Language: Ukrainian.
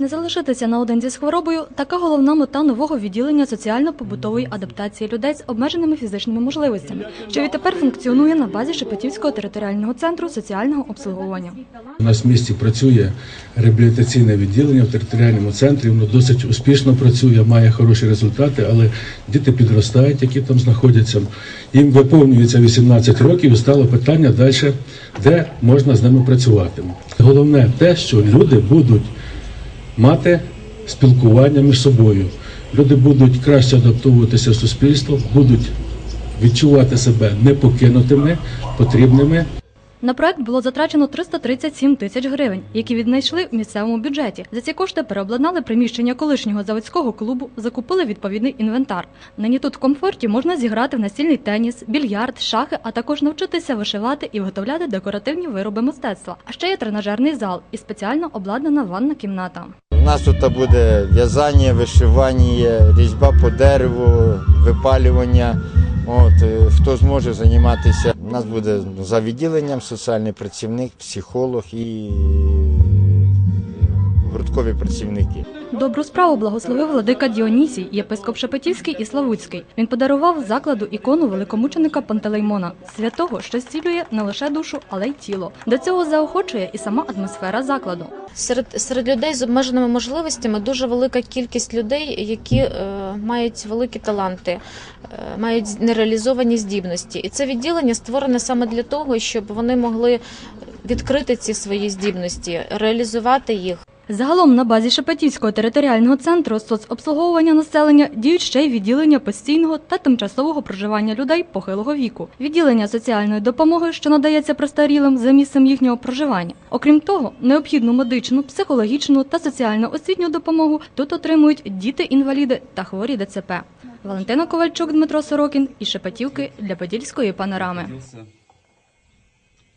Не залишитися наодинці з хворобою така головна мета нового відділення соціально-побутової адаптації людей з обмеженими фізичними можливостями, що відтепер функціонує на базі Шепетівського територіального центру соціального обслуговування. У нас в місті працює реабілітаційне відділення в територіальному центрі. Воно досить успішно працює, має хороші результати, але діти підростають, які там знаходяться. Їм виповнюється 18 років і стало питання далі, де можна з ними працювати. Головне те, що люди будуть мати спілкування між собою. Люди будуть краще адаптовуватися в суспільство, будуть відчувати себе непокинутими, потрібними На проект було затрачено 337 тисяч гривень, які віднайшли в місцевому бюджеті. За ці кошти переобладнали приміщення колишнього заводського клубу, закупили відповідний інвентар. Нині тут в комфорті можна зіграти в настільний теніс, більярд, шахи, а також навчитися вишивати і виготовляти декоративні вироби мистецтва. А ще є тренажерний зал і спеціально обладнана ванна кімната. У нас тут буде в'язання, вишивання, різьба по дереву, випалювання. От, е, хто зможе займатися. У нас буде за відділенням соціальний працівник, психолог і гурткові працівники. Добру справу благословив владика Діонісій, єпископ Шепетівський і Славутський. Він подарував закладу ікону великомученика Пантелеймона, святого, що зцілює не лише душу, але й тіло. До цього заохочує і сама атмосфера закладу. Серед серед людей з обмеженими можливостями дуже велика кількість людей, які е, мають великі таланти, е, мають нереалізовані здібності. І це відділення створене саме для того, щоб вони могли відкрити ці свої здібності, реалізувати їх. Загалом на базі Шепетівського територіального центру соцобслуговування населення діють ще й відділення постійного та тимчасового проживання людей похилого віку, відділення соціальної допомоги, що надається престарілим за місцем їхнього проживання. Окрім того, необхідну медичну, психологічну та соціально-освітню допомогу тут отримують діти-інваліди та хворі ДЦП. Валентина Ковальчук, Дмитро Сорокін і Шепетівки для Подільської панорами.